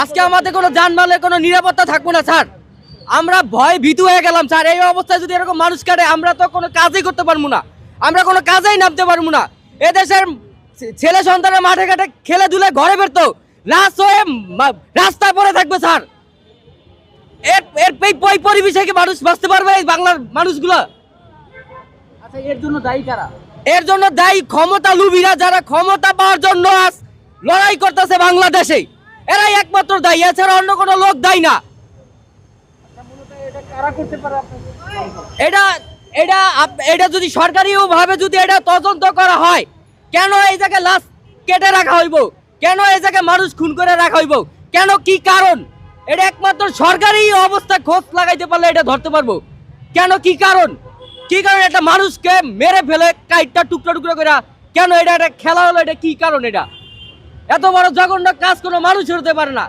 আজকে আমাদের কোনো যানবাহনের কোনো নিরাপত্তা থাকব না স্যার। আমরা ভয় ভীতু হয়ে গেলাম স্যার। এই অবস্থায় যদি এরকম মানুষ কাটে আমরা তো কোনো কাজই করতে পারব না। আমরা কোনো কাজেই নামতে পারব না। এদেশের ছেলে সন্তানের মাঠে ঘাটে খেলে ধুলে ঘরে বেরতো রাস হয়ে রাস্তায় পড়ে থাকবে স্যার। এর এর এই পরিবেশে কি মানুষ বাঁচতে পারবে এই বাংলার মানুষগুলো? আচ্ছা এর জন্য দায়ী কারা? এর জন্য দায়ী ক্ষমতা লুবিরা যারা ক্ষমতা পাওয়ার জন্য আজ লড়াই করতেছে বাংলাদেশে এরাই একমাত্র দায়ী এছাড়া অন্য কোনো লোক দায়ী না। এটা আপনাদের? এটা এটা এটা যদি সরকারি ভাবে যদি এটা তদন্ত করা হয় কেন এই জায়গায় লাশ কেটে রাখা হইব? কেন এই জায়গায় মানুষ খুন করে রাখা হইব? কেন কি কারণ? এটা একমাত্র সরকারি অবস্থা খোঁজ লাগাইতে পারলে এটা ধরতে পারব। কেন কি কারণ? কি কারণ একটা মানুষকে মেরে ফেলে কাইটটা টুকরো টুকরো করে কেন এটা একটা খেলা হলো এটা কি কারণ এটা? এত বড় জঘন্য কাজ কোনো মানুষ হতে পারে না।